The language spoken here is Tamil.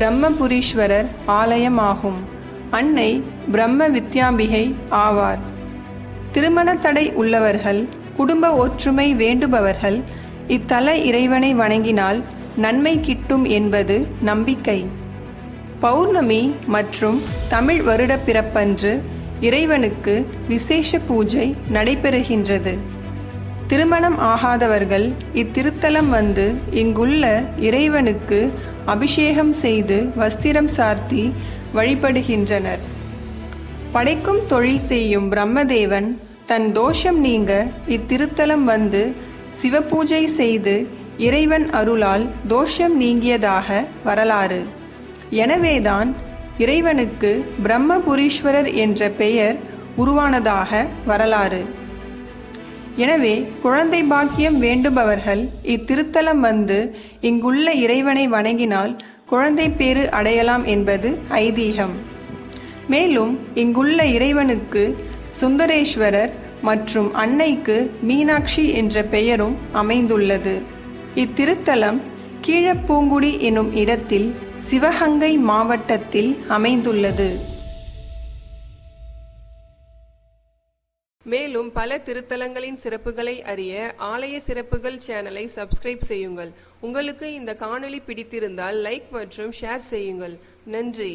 பிரம்மபுரீஸ்வரர் ஆலயமாகும். அன்னை பிரம்ம வித்யாம்பிகை ஆவார். திருமண தடை உள்ளவர்கள் குடும்ப ஒற்றுமை வேண்டுபவர்கள் இத்தல இறைவனை வணங்கினால் நன்மை கிட்டும் என்பது நம்பிக்கை. பௌர்ணமி மற்றும் தமிழ் வருட பிறப்பன்று இறைவனுக்கு விசேஷ பூஜை நடைபெறுகின்றது. திருமணம் ஆகாதவர்கள் இத்திருத்தலம் வந்து இங்குள்ள இறைவனுக்கு அபிஷேகம் செய்து வஸ்திரம் சார்த்தி வழிபடுகின்றனர். படைக்கும் தொழில் செய்யும் பிரம்மதேவன் தன் தோஷம் நீங்க இத்திருத்தலம் வந்து சிவபூஜை செய்து இறைவன் அருளால் தோஷம் நீங்கியதாக வரலாறு. எனவேதான் இறைவனுக்கு பிரம்மபுரீஸ்வரர் என்ற பெயர் உருவானதாக வரலாறு. எனவே குழந்தை பாக்கியம் வேண்டுபவர்கள் இத்திருத்தலம் வந்து இங்குள்ள இறைவனை வணங்கினால் குழந்தை பேறு அடையலாம் என்பது ஐதீகம். மேலும் இங்குள்ள இறைவனுக்கு சுந்தரேஸ்வரர் மற்றும் அன்னைக்கு மீனாட்சி என்ற பெயரும் அமைந்துள்ளது. இத்திருத்தலம் கீழப்பூங்குடி எனும் இடத்தில் சிவகங்கை மாவட்டத்தில் அமைந்துள்ளது. மேலும் பல திருத்தலங்களின் சிறப்புகளை அறிய ஆலய சிறப்புகள் சேனலை சப்ஸ்கிரைப் செய்யுங்கள். உங்களுக்கு இந்த காணொளி பிடித்திருந்தால் லைக் மற்றும் ஷேர் செய்யுங்கள். நன்றி.